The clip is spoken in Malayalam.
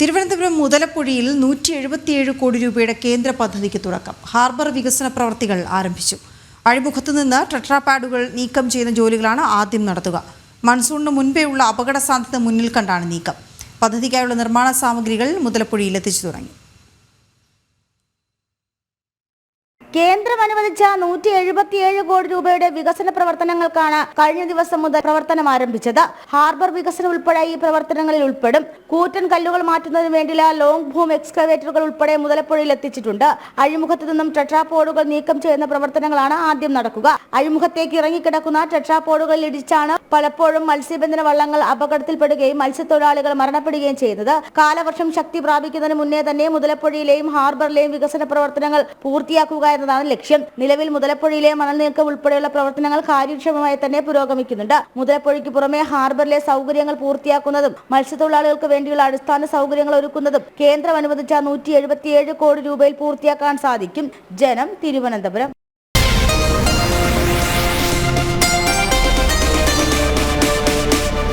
തിരുവനന്തപുരം മുതലപ്പുഴയിൽ നൂറ്റി എഴുപത്തിയേഴ് കോടി രൂപയുടെ കേന്ദ്ര പദ്ധതിക്ക് തുടക്കം. ഹാർബർ വികസന പ്രവർത്തികൾ ആരംഭിച്ചു. അഴിമുഖത്ത് നിന്ന് ടെട്രാപാഡുകൾ നീക്കം ചെയ്യുന്ന ജോലികളാണ് ആദ്യം നടത്തുക. മൺസൂണിന് മുൻപേയുള്ള അപകട സാധ്യത മുന്നിൽ കണ്ടാണ് നീക്കം. പദ്ധതിക്കായുള്ള നിർമ്മാണ സാമഗ്രികൾ മുതലപ്പുഴയിൽ എത്തിച്ചു തുടങ്ങി. കേന്ദ്രം അനുവദിച്ച നൂറ്റി എഴുപത്തിയേഴ് കോടി രൂപയുടെ വികസന പ്രവർത്തനങ്ങൾക്കാണ് കഴിഞ്ഞ ദിവസം മുതൽ പ്രവർത്തനം ആരംഭിച്ചത്. ഹാർബർ വികസനം ഉൾപ്പെടെ ഈ പ്രവർത്തനങ്ങളിൽ ഉൾപ്പെടും. കൂറ്റൻ കല്ലുകൾ മാറ്റുന്നതിന് വേണ്ടിയുള്ള ലോങ് ഭൂം എക്സ്കവേറ്ററുകൾ ഉൾപ്പെടെ മുതലപ്പുഴയിൽ എത്തിച്ചിട്ടുണ്ട്. അഴിമുഖത്ത് നിന്നും ടെട്രാപോഡുകൾ നീക്കം ചെയ്യുന്ന പ്രവർത്തനങ്ങളാണ് ആദ്യം നടക്കുക. അഴിമുഖത്തേക്ക് ഇറങ്ങിക്കിടക്കുന്ന ടെട്രാപോഡുകളിൽ ഇടിച്ചാണ് പലപ്പോഴും മത്സ്യബന്ധന വള്ളങ്ങൾ അപകടത്തിൽപ്പെടുകയും മത്സ്യത്തൊഴിലാളികൾ മരണപ്പെടുകയും ചെയ്യുന്നത് കാലവർഷം ശക്തി പ്രാപിക്കുന്നതിന് മുന്നേ തന്നെ മുതലപ്പുഴയിലെയും ഹാർബറിലെയും വികസന പ്രവർത്തനങ്ങൾ പൂർത്തിയാക്കുക എന്നതാണ് ലക്ഷ്യം. നിലവിൽ മുതലപ്പുഴയിലെ മണൽ നീക്കം ഉൾപ്പെടെയുള്ള പ്രവർത്തനങ്ങൾ കാര്യക്ഷമമായി തന്നെ പുരോഗമിക്കുന്നുണ്ട്. മുതലപ്പുഴയ്ക്ക് പുറമെ ഹാർബറിലെ സൗകര്യങ്ങൾ പൂർത്തിയാക്കുന്നതും മത്സ്യത്തൊഴിലാളികൾക്ക് വേണ്ടിയുള്ള അടിസ്ഥാന സൗകര്യങ്ങൾ ഒരുക്കുന്നതും കേന്ദ്രം അനുവദിച്ച നൂറ്റി കോടി രൂപയിൽ പൂർത്തിയാക്കാൻ സാധിക്കും. ജനം തിരുവനന്തപുരം.